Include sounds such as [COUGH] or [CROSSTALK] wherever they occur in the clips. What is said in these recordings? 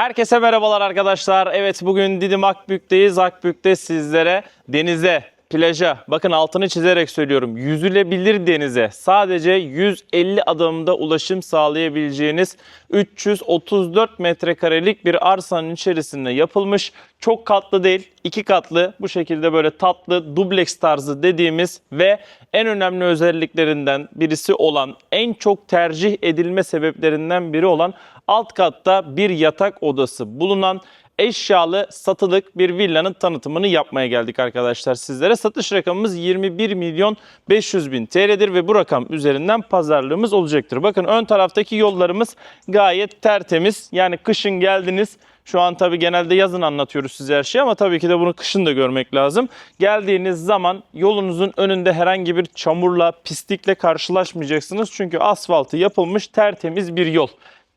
Herkese merhabalar arkadaşlar. Evet bugün Didim Akbük'teyiz. Akbük'te sizlere denize, plaja, bakın altını çizerek söylüyorum. Yüzülebilir denize sadece 150 adımda ulaşım sağlayabileceğiniz 334 metrekarelik bir arsanın içerisinde yapılmış. Çok katlı değil, iki katlı bu şekilde böyle tatlı dubleks tarzı dediğimiz ve en önemli özelliklerinden birisi olan en çok tercih edilme sebeplerinden biri olan alt katta bir yatak odası bulunan eşyalı satılık bir villanın tanıtımını yapmaya geldik arkadaşlar sizlere. Satış rakamımız 21 milyon 500 bin TL'dir ve bu rakam üzerinden pazarlığımız olacaktır. Bakın ön taraftaki yollarımız gayet tertemiz. Yani kışın geldiniz şu an tabii genelde yazın anlatıyoruz size her şeyi ama tabii ki de bunu kışın da görmek lazım. Geldiğiniz zaman yolunuzun önünde herhangi bir çamurla, pislikle karşılaşmayacaksınız. Çünkü asfaltı yapılmış tertemiz bir yol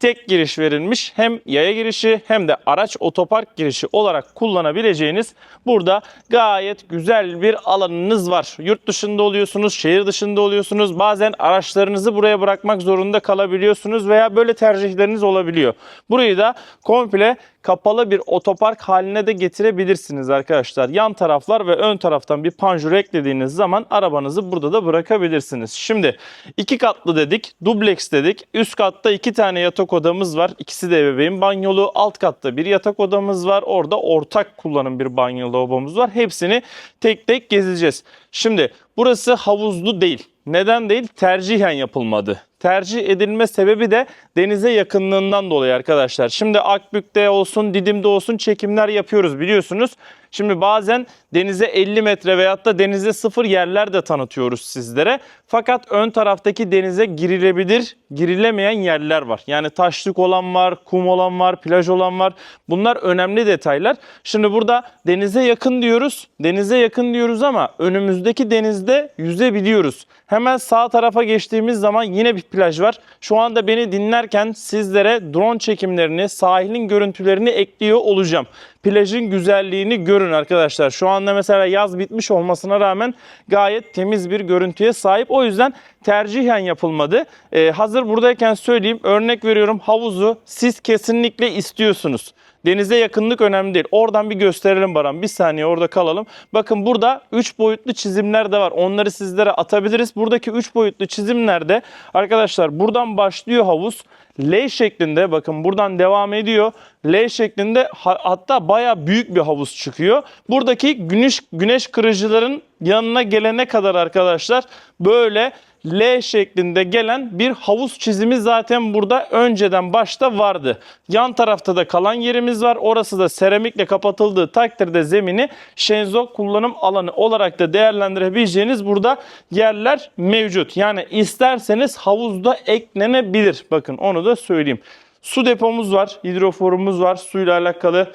tek giriş verilmiş. Hem yaya girişi hem de araç otopark girişi olarak kullanabileceğiniz burada gayet güzel bir alanınız var. Yurt dışında oluyorsunuz, şehir dışında oluyorsunuz. Bazen araçlarınızı buraya bırakmak zorunda kalabiliyorsunuz veya böyle tercihleriniz olabiliyor. Burayı da komple kapalı bir otopark haline de getirebilirsiniz arkadaşlar. Yan taraflar ve ön taraftan bir panjur eklediğiniz zaman arabanızı burada da bırakabilirsiniz. Şimdi iki katlı dedik, dubleks dedik. Üst katta iki tane yatak odamız var. İkisi de ebeveyn banyolu. Alt katta bir yatak odamız var. Orada ortak kullanım bir banyo lavabomuz var. Hepsini tek tek gezeceğiz. Şimdi burası havuzlu değil. Neden değil? Tercihen yapılmadı. Tercih edilme sebebi de denize yakınlığından dolayı arkadaşlar. Şimdi Akbük'te olsun, Didim'de olsun çekimler yapıyoruz biliyorsunuz. Şimdi bazen denize 50 metre veyahut da denize sıfır yerler de tanıtıyoruz sizlere. Fakat ön taraftaki denize girilebilir, girilemeyen yerler var. Yani taşlık olan var, kum olan var, plaj olan var. Bunlar önemli detaylar. Şimdi burada denize yakın diyoruz. Denize yakın diyoruz ama önümüzdeki denizde yüzebiliyoruz. Hemen sağ tarafa geçtiğimiz zaman yine bir plaj var. Şu anda beni dinlerken sizlere drone çekimlerini, sahilin görüntülerini ekliyor olacağım. Plajın güzelliğini görün arkadaşlar. Şu anda mesela yaz bitmiş olmasına rağmen gayet temiz bir görüntüye sahip. O yüzden tercihen yapılmadı. Ee, hazır buradayken söyleyeyim. Örnek veriyorum havuzu siz kesinlikle istiyorsunuz. Denize yakınlık önemli değil. Oradan bir gösterelim Baran. Bir saniye orada kalalım. Bakın burada 3 boyutlu çizimler de var. Onları sizlere atabiliriz. Buradaki 3 boyutlu çizimlerde arkadaşlar buradan başlıyor havuz. L şeklinde bakın buradan devam ediyor. L şeklinde ha- hatta baya büyük bir havuz çıkıyor. Buradaki güneş güneş kırıcıların yanına gelene kadar arkadaşlar böyle L şeklinde gelen bir havuz çizimi zaten burada önceden başta vardı. Yan tarafta da kalan yerimiz var. Orası da seramikle kapatıldığı takdirde zemini şenzok kullanım alanı olarak da değerlendirebileceğiniz burada yerler mevcut. Yani isterseniz havuzda eklenebilir. Bakın onu da söyleyeyim. Su depomuz var, hidroforumuz var. Suyla alakalı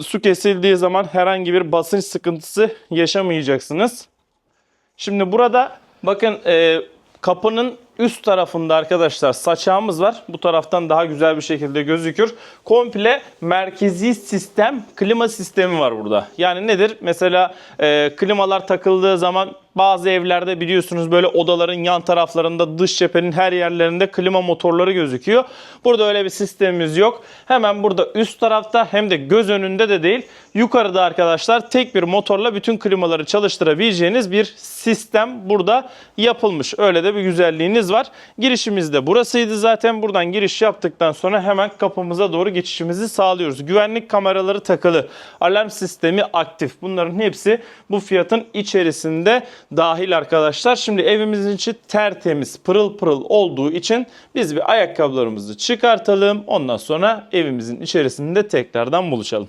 su kesildiği zaman herhangi bir basınç sıkıntısı yaşamayacaksınız. Şimdi burada bakın e, kapının üst tarafında arkadaşlar saçağımız var. Bu taraftan daha güzel bir şekilde gözükür. Komple merkezi sistem klima sistemi var burada. Yani nedir? Mesela e, klimalar takıldığı zaman bazı evlerde biliyorsunuz böyle odaların yan taraflarında dış cephenin her yerlerinde klima motorları gözüküyor. Burada öyle bir sistemimiz yok. Hemen burada üst tarafta hem de göz önünde de değil yukarıda arkadaşlar tek bir motorla bütün klimaları çalıştırabileceğiniz bir sistem burada yapılmış. Öyle de bir güzelliğiniz var. Girişimiz de burasıydı zaten. Buradan giriş yaptıktan sonra hemen kapımıza doğru geçişimizi sağlıyoruz. Güvenlik kameraları takılı. Alarm sistemi aktif. Bunların hepsi bu fiyatın içerisinde dahil arkadaşlar. Şimdi evimizin içi tertemiz, pırıl pırıl olduğu için biz bir ayakkabılarımızı çıkartalım. Ondan sonra evimizin içerisinde tekrardan buluşalım.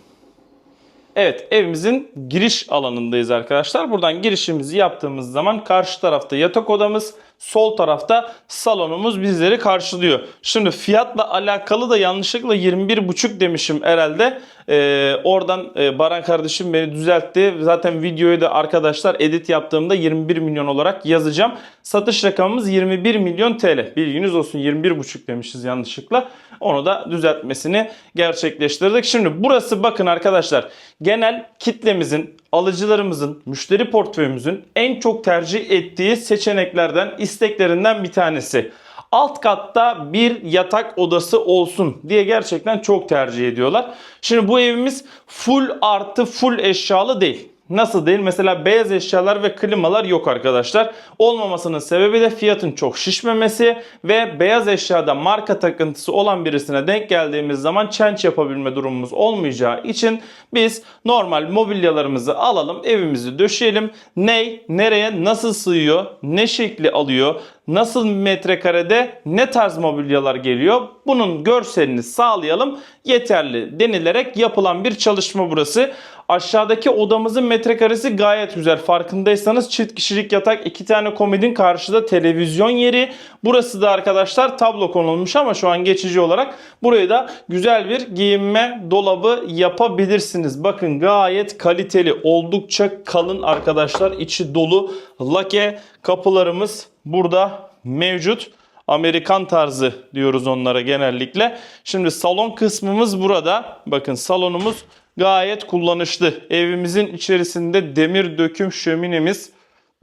Evet evimizin giriş alanındayız arkadaşlar. Buradan girişimizi yaptığımız zaman karşı tarafta yatak odamız, sol tarafta salonumuz bizleri karşılıyor. Şimdi fiyatla alakalı da yanlışlıkla 21,5 demişim herhalde. Ee, oradan e, Baran kardeşim beni düzeltti. Zaten videoyu da arkadaşlar edit yaptığımda 21 milyon olarak yazacağım. Satış rakamımız 21 milyon TL. Bilginiz olsun 21,5 demişiz yanlışlıkla. Onu da düzeltmesini gerçekleştirdik. Şimdi burası bakın arkadaşlar genel kitlemizin, alıcılarımızın, müşteri portföyümüzün en çok tercih ettiği seçeneklerden, isteklerinden bir tanesi. alt katta bir yatak odası olsun diye gerçekten çok tercih ediyorlar. Şimdi bu evimiz full artı full eşyalı değil. Nasıl değil? Mesela beyaz eşyalar ve klimalar yok arkadaşlar. Olmamasının sebebi de fiyatın çok şişmemesi ve beyaz eşyada marka takıntısı olan birisine denk geldiğimiz zaman change yapabilme durumumuz olmayacağı için biz normal mobilyalarımızı alalım, evimizi döşeyelim. Ney, nereye, nasıl sığıyor, ne şekli alıyor, nasıl metrekarede ne tarz mobilyalar geliyor bunun görselini sağlayalım yeterli denilerek yapılan bir çalışma burası. Aşağıdaki odamızın metrekaresi gayet güzel. Farkındaysanız çift kişilik yatak, iki tane komodin karşıda televizyon yeri. Burası da arkadaşlar tablo konulmuş ama şu an geçici olarak buraya da güzel bir giyinme dolabı yapabilirsiniz. Bakın gayet kaliteli, oldukça kalın arkadaşlar. içi dolu lake kapılarımız burada mevcut. Amerikan tarzı diyoruz onlara genellikle. Şimdi salon kısmımız burada. Bakın salonumuz gayet kullanışlı. Evimizin içerisinde demir döküm şöminemiz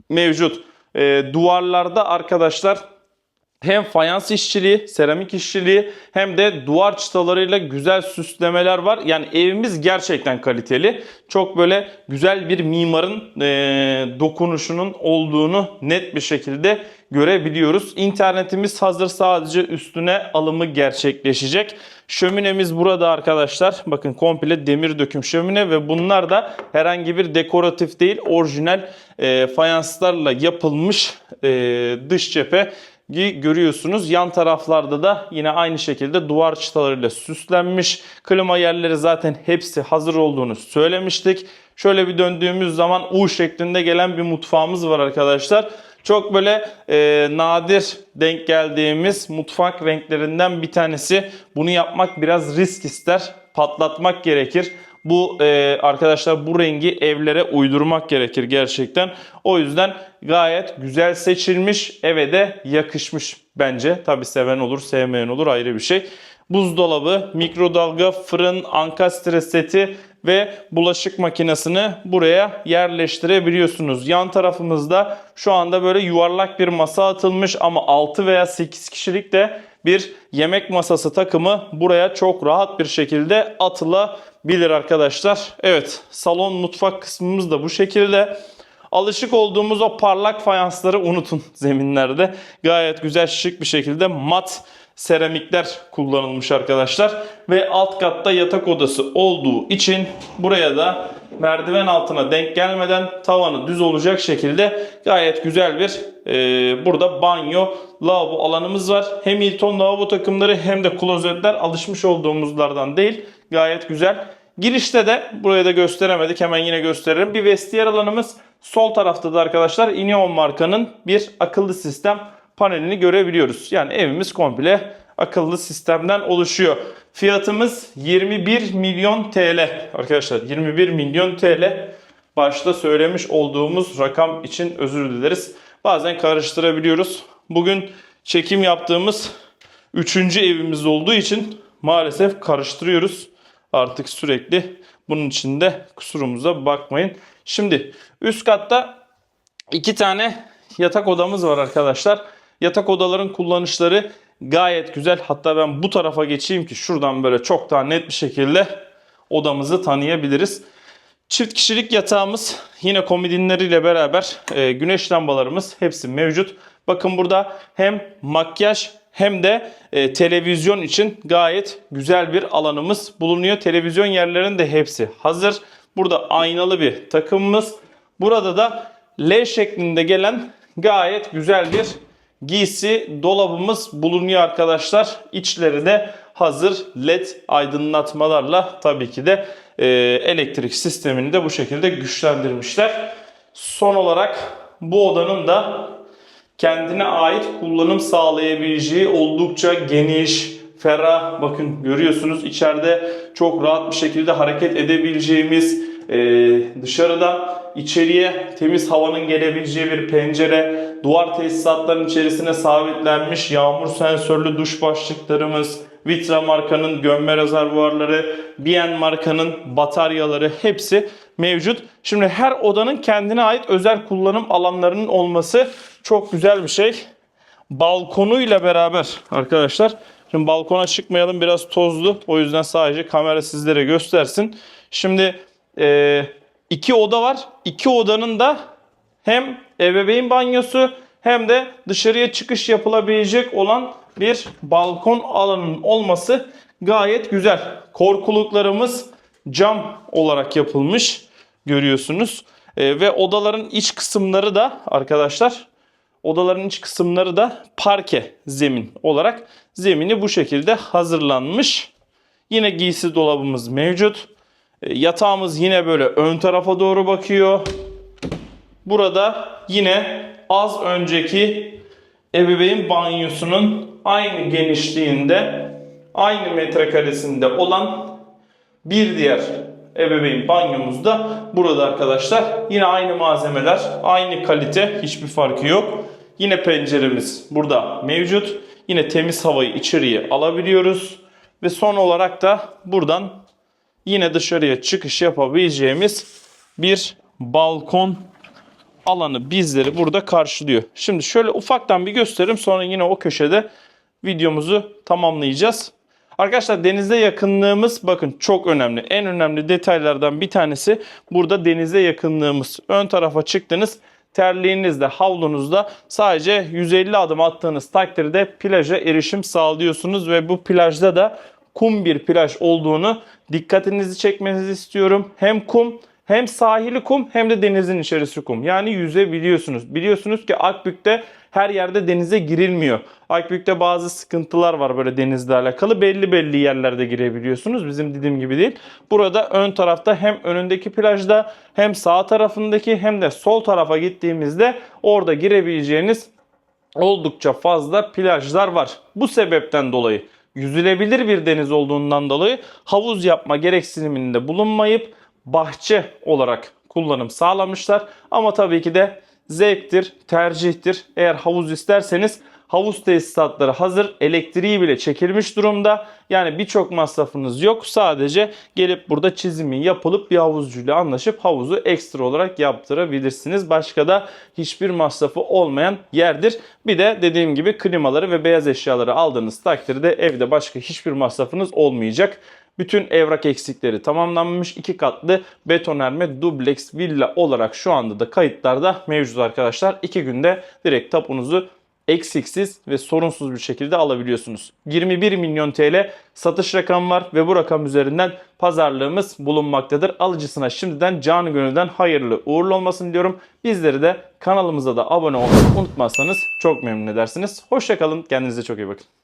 mevcut. Ee, duvarlarda arkadaşlar hem fayans işçiliği, seramik işçiliği hem de duvar çıtalarıyla güzel süslemeler var. Yani evimiz gerçekten kaliteli. Çok böyle güzel bir mimarın e, dokunuşunun olduğunu net bir şekilde görebiliyoruz. İnternetimiz hazır sadece üstüne alımı gerçekleşecek. Şöminemiz burada arkadaşlar. Bakın komple demir döküm şömine ve bunlar da herhangi bir dekoratif değil orijinal e, fayanslarla yapılmış e, dış cephe görüyorsunuz. Yan taraflarda da yine aynı şekilde duvar çıtalarıyla süslenmiş. Klima yerleri zaten hepsi hazır olduğunu söylemiştik. Şöyle bir döndüğümüz zaman U şeklinde gelen bir mutfağımız var arkadaşlar. Çok böyle e, nadir denk geldiğimiz mutfak renklerinden bir tanesi. Bunu yapmak biraz risk ister. Patlatmak gerekir. Bu e, arkadaşlar bu rengi evlere uydurmak gerekir gerçekten. O yüzden gayet güzel seçilmiş. Eve de yakışmış bence. Tabi seven olur sevmeyen olur ayrı bir şey. Buzdolabı, mikrodalga, fırın, ankastre seti ve bulaşık makinesini buraya yerleştirebiliyorsunuz. Yan tarafımızda şu anda böyle yuvarlak bir masa atılmış ama 6 veya 8 kişilik de bir yemek masası takımı buraya çok rahat bir şekilde atılabilir arkadaşlar. Evet salon mutfak kısmımız da bu şekilde. Alışık olduğumuz o parlak fayansları unutun [LAUGHS] zeminlerde. Gayet güzel şık bir şekilde mat seramikler kullanılmış arkadaşlar. Ve alt katta yatak odası olduğu için buraya da merdiven altına denk gelmeden tavanı düz olacak şekilde gayet güzel bir e, burada banyo lavabo alanımız var. Hem Hilton lavabo takımları hem de klozetler alışmış olduğumuzlardan değil. Gayet güzel. Girişte de buraya da gösteremedik. Hemen yine gösteririm. Bir vestiyer alanımız. Sol tarafta da arkadaşlar Ineon markanın bir akıllı sistem panelini görebiliyoruz. Yani evimiz komple akıllı sistemden oluşuyor. Fiyatımız 21 milyon TL. Arkadaşlar 21 milyon TL. Başta söylemiş olduğumuz rakam için özür dileriz. Bazen karıştırabiliyoruz. Bugün çekim yaptığımız 3. evimiz olduğu için maalesef karıştırıyoruz. Artık sürekli bunun için de kusurumuza bakmayın. Şimdi üst katta iki tane yatak odamız var arkadaşlar. Yatak odaların kullanışları gayet güzel. Hatta ben bu tarafa geçeyim ki şuradan böyle çok daha net bir şekilde odamızı tanıyabiliriz. Çift kişilik yatağımız yine komodinleriyle beraber e, güneş lambalarımız hepsi mevcut. Bakın burada hem makyaj hem de e, televizyon için gayet güzel bir alanımız bulunuyor. Televizyon yerlerinin de hepsi hazır. Burada aynalı bir takımımız. Burada da L şeklinde gelen gayet güzel bir giysi dolabımız bulunuyor arkadaşlar. İçleri de hazır led aydınlatmalarla tabii ki de e, elektrik sistemini de bu şekilde güçlendirmişler. Son olarak bu odanın da kendine ait kullanım sağlayabileceği oldukça geniş, ferah. Bakın görüyorsunuz içeride çok rahat bir şekilde hareket edebileceğimiz e, dışarıdan içeriye temiz havanın gelebileceği bir pencere, duvar tesisatların içerisine sabitlenmiş yağmur sensörlü duş başlıklarımız, Vitra markanın gömme rezervuarları, Bien markanın bataryaları hepsi mevcut. Şimdi her odanın kendine ait özel kullanım alanlarının olması çok güzel bir şey. balkonuyla beraber arkadaşlar. Şimdi balkona çıkmayalım biraz tozlu. O yüzden sadece kamera sizlere göstersin. Şimdi e, iki oda var. İki odanın da hem ebeveyn banyosu hem de dışarıya çıkış yapılabilecek olan bir balkon alanının olması gayet güzel. Korkuluklarımız cam olarak yapılmış görüyorsunuz. E, ve odaların iç kısımları da arkadaşlar odaların iç kısımları da parke zemin olarak zemini bu şekilde hazırlanmış. Yine giysi dolabımız mevcut. E, Yatağımız yine böyle ön tarafa doğru bakıyor. Burada yine az önceki ebeveyn banyosunun aynı genişliğinde, aynı metrekaresinde olan bir diğer ebeveyn banyomuz da burada arkadaşlar. Yine aynı malzemeler, aynı kalite, hiçbir farkı yok. Yine penceremiz burada mevcut. Yine temiz havayı içeriye alabiliyoruz. Ve son olarak da buradan yine dışarıya çıkış yapabileceğimiz bir balkon alanı bizleri burada karşılıyor. Şimdi şöyle ufaktan bir göstereyim sonra yine o köşede videomuzu tamamlayacağız. Arkadaşlar denize yakınlığımız bakın çok önemli. En önemli detaylardan bir tanesi burada denize yakınlığımız. Ön tarafa çıktınız terliğinizde, havlunuzda sadece 150 adım attığınız takdirde plaja erişim sağlıyorsunuz ve bu plajda da kum bir plaj olduğunu dikkatinizi çekmenizi istiyorum. Hem kum hem sahili kum hem de denizin içerisi kum. Yani yüzebiliyorsunuz. Biliyorsunuz ki Akbük'te her yerde denize girilmiyor. Akbük'te bazı sıkıntılar var böyle denizle alakalı. Belli belli yerlerde girebiliyorsunuz. Bizim dediğim gibi değil. Burada ön tarafta hem önündeki plajda hem sağ tarafındaki hem de sol tarafa gittiğimizde orada girebileceğiniz oldukça fazla plajlar var. Bu sebepten dolayı yüzülebilir bir deniz olduğundan dolayı havuz yapma gereksiniminde bulunmayıp bahçe olarak kullanım sağlamışlar. Ama tabii ki de zevktir, tercihtir. Eğer havuz isterseniz havuz tesisatları hazır. Elektriği bile çekilmiş durumda. Yani birçok masrafınız yok. Sadece gelip burada çizimi yapılıp bir havuzcuyla anlaşıp havuzu ekstra olarak yaptırabilirsiniz. Başka da hiçbir masrafı olmayan yerdir. Bir de dediğim gibi klimaları ve beyaz eşyaları aldığınız takdirde evde başka hiçbir masrafınız olmayacak. Bütün evrak eksikleri tamamlanmış. iki katlı betonarme dubleks villa olarak şu anda da kayıtlarda mevcut arkadaşlar. İki günde direkt tapunuzu eksiksiz ve sorunsuz bir şekilde alabiliyorsunuz. 21 milyon TL satış rakamı var ve bu rakam üzerinden pazarlığımız bulunmaktadır. Alıcısına şimdiden canı gönülden hayırlı uğurlu olmasın diyorum. Bizleri de kanalımıza da abone olmayı unutmazsanız çok memnun edersiniz. Hoşçakalın. Kendinize çok iyi bakın.